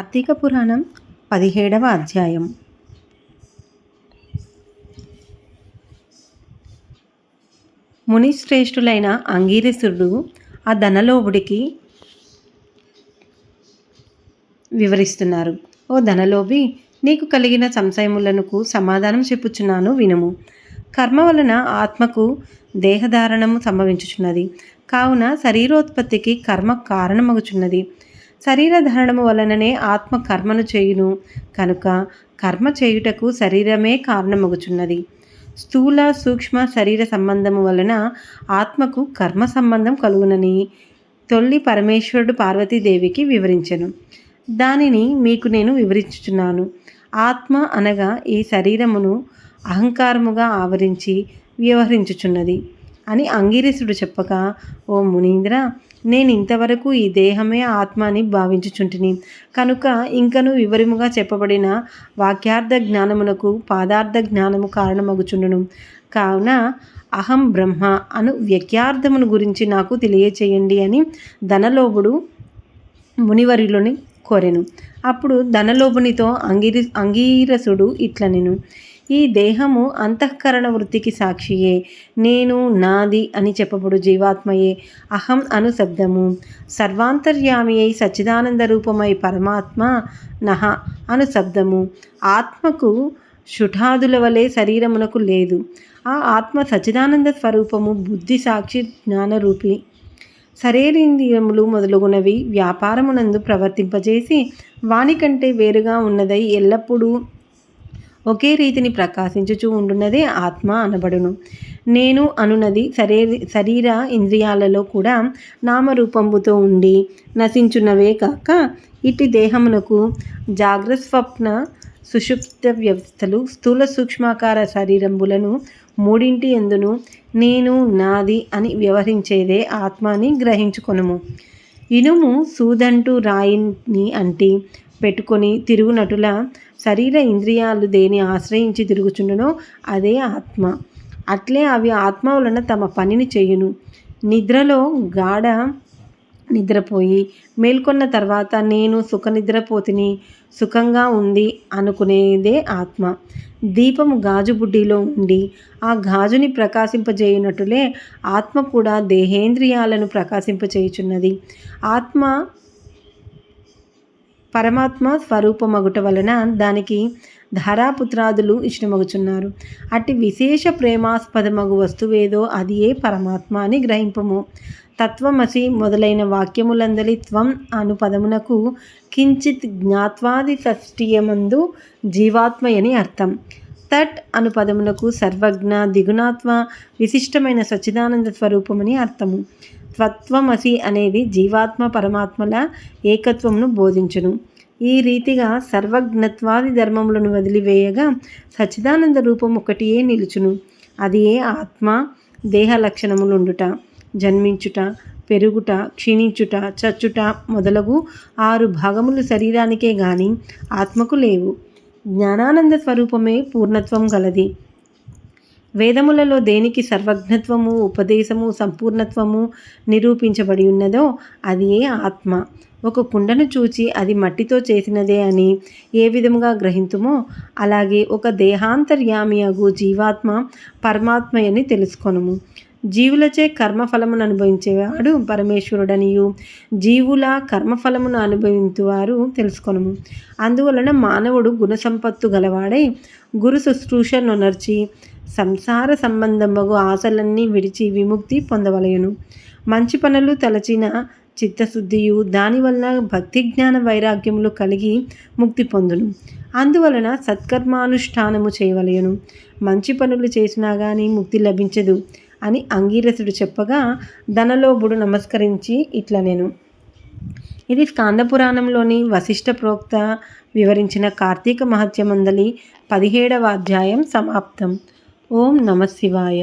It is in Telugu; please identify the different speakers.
Speaker 1: కార్తీక పురాణం పదిహేడవ అధ్యాయం. మునిశ్రేష్ఠులైన అంగీరసుడు ఆ ధనలోభుడికి వివరిస్తున్నారు. ఓ ధనలోభి నీకు కలిగిన సంశయములకు సమాధానం చెప్పుచున్నాను వినుము. కర్మ వలన ఆత్మకు దేహధారణము సంభవించుచున్నది. కావున శరీరోత్పత్తికి కర్మ కారణమగుచున్నది. శరీరధారణము వలననే ఆత్మ కర్మను చేయును. కనుక కర్మ చేయుటకు శరీరమే కారణమగుచున్నది. స్థూల సూక్ష్మ శరీర సంబంధము వలన ఆత్మకు కర్మ సంబంధం కలుగునని తొల్లి పరమేశ్వరుడు పార్వతీదేవికి వివరించను. దానిని మీకు నేను వివరించుచున్నాను. ఆత్మ అనగా ఈ శరీరమును అహంకారముగా ఆవరించి వ్యవహరించుచున్నది. అని అంగీరసుడు చెప్పగా ఓ మునీంద్ర నేను ఇంతవరకు ఈ దేహమే ఆత్మ అని భావించుచుంటిని. కనుక ఇంకను వివరముగా చెప్పబడిన వాక్యార్థ జ్ఞానమునకు పాదార్థ జ్ఞానము కారణమగుచుండును. కావున అహం బ్రహ్మ అను వ్యక్యార్థమును గురించి నాకు తెలియచేయండి అని ధనలోభుడు మునివరులని కోరెను. అప్పుడు ధనలోభునితో అంగిరి అంగీరసుడు ఇట్లనెను. ఈ దేహము అంతఃకరణ వృత్తికి సాక్షియే. నేను నాది అని చెప్పబడు జీవాత్మయే. అహం అను శబ్దము. సర్వాంతర్యామి అయి సచ్చిదానంద రూపమై పరమాత్మ నహ అను శబ్దము. ఆత్మకు శుఠాదుల వలె శరీరమునకు లేదు. ఆ ఆత్మ సచ్చిదానంద స్వరూపము బుద్ధి సాక్షి జ్ఞానరూపి శరీరేంద్రియములు మొదలగునవి వ్యాపారమునందు ప్రవర్తింపజేసి వానికంటే వేరుగా ఉన్నదై ఎల్లప్పుడూ ఒకే రీతిని ప్రకాశించుచూ ఉండున్నదే ఆత్మ అనబడును. నేను అనున్నది శరీర శరీర ఇంద్రియాలలో కూడా నామరూపంబుతో ఉండి నశించున్నవే కాక ఇటు దేహమునకు జాగ్రస్వప్న సుషుప్త వ్యవస్థలు స్థూల సూక్ష్మాకార శరీరంబులను మూడింటి ఎందును నేను నాది అని వ్యవహరించేదే ఆత్మ అని గ్రహించుకొనుము. ఇనుము సూదంటూ రాయిని అంటి పెట్టుకొని తిరుగునటుల శరీర ఇంద్రియాలు దేని ఆశ్రయించి తిరుగుచుండునో అదే ఆత్మ. అట్లే అవి ఆత్మ వలన తమ పనిని చేయును. నిద్రలో గాఢ నిద్రపోయి మేల్కొన్న తర్వాత నేను సుఖ నిద్రపోతిని సుఖంగా ఉంది అనుకునేదే ఆత్మ. దీపము గాజు బుడ్డిలో ఉండి ఆ గాజుని ప్రకాశింపజేయునట్టులే ఆత్మ కూడా దేహేంద్రియాలను ప్రకాశింపచేయుచున్నది. ఆత్మ పరమాత్మ స్వరూపమగుట వలన దానికి ధారాపుత్రాదులు ఇష్టమగుచున్నారు. అట్టి విశేష ప్రేమాస్పదమగు వస్తువేదో అది ఏ పరమాత్మ అని గ్రహింపము. తత్వమసి మొదలైన వాక్యములందలి త్వం అను పదమునకు కించిత్ జ్ఞాత్వాది షష్ఠీయమందు జీవాత్మయని అర్థం. తట్ అను పదమునకు సర్వజ్ఞ దిగుణాత్మ విశిష్టమైన సచ్చిదానంద స్వరూపమని అర్థము. త్వత్వమసి అనేది జీవాత్మ పరమాత్మల ఏకత్వమును బోధించును. ఈ రీతిగా సర్వజ్ఞత్వాది ధర్మములను వదిలివేయగా సచ్చిదానంద రూపం ఒకటియే నిలుచును. అది ఏ ఆత్మ దేహ లక్షణములుండుట జన్మించుట పెరుగుట క్షీణించుట చచ్చుట మొదలగు ఆరు భాగములు శరీరానికే గాని ఆత్మకు లేవు. జ్ఞానానంద స్వరూపమే పూర్ణత్వం గలది. వేదములలో దేనికి సర్వజ్ఞత్వము ఉపదేశము సంపూర్ణత్వము నిరూపించబడి ఉన్నదో అది ఏ ఆత్మ. ఒక కుండను చూచి అది మట్టితో చేసినదే అని ఏ విధముగా గ్రహింతుమో అలాగే ఒక దేహాంతర్యామి అగు జీవాత్మ పరమాత్మయని తెలుసుకొనము. జీవులచే కర్మఫలమును అనుభవించేవాడు పరమేశ్వరుడనియు. జీవుల కర్మఫలమును అనుభవించువారు తెలుసుకొనము. అందువలన మానవుడు గుణసంపత్తు గలవాడై గురు శుశ్రూష నొనర్చి సంసార సంబంధమగు ఆశలన్నీ విడిచి విముక్తి పొందవలయను మంచి పనులు తలచిన చిత్తశుద్ధియు దానివల్ల భక్తి జ్ఞాన వైరాగ్యములు కలిగి ముక్తి పొందును. అందువలన సత్కర్మానుష్ఠానము చేయవలయను మంచి పనులు చేసినా కానీ ముక్తి లభించదు అని అంగీరసుడు చెప్పగా ధనలోభుడు నమస్కరించి ఇట్లా నేను ఇది స్కాందపురాణంలోని వశిష్ఠ ప్రోక్త వివరించిన కార్తీక మహత్యమందలి పదిహేడవ అధ్యాయం సమాప్తం. ఓం నమ శివాయ.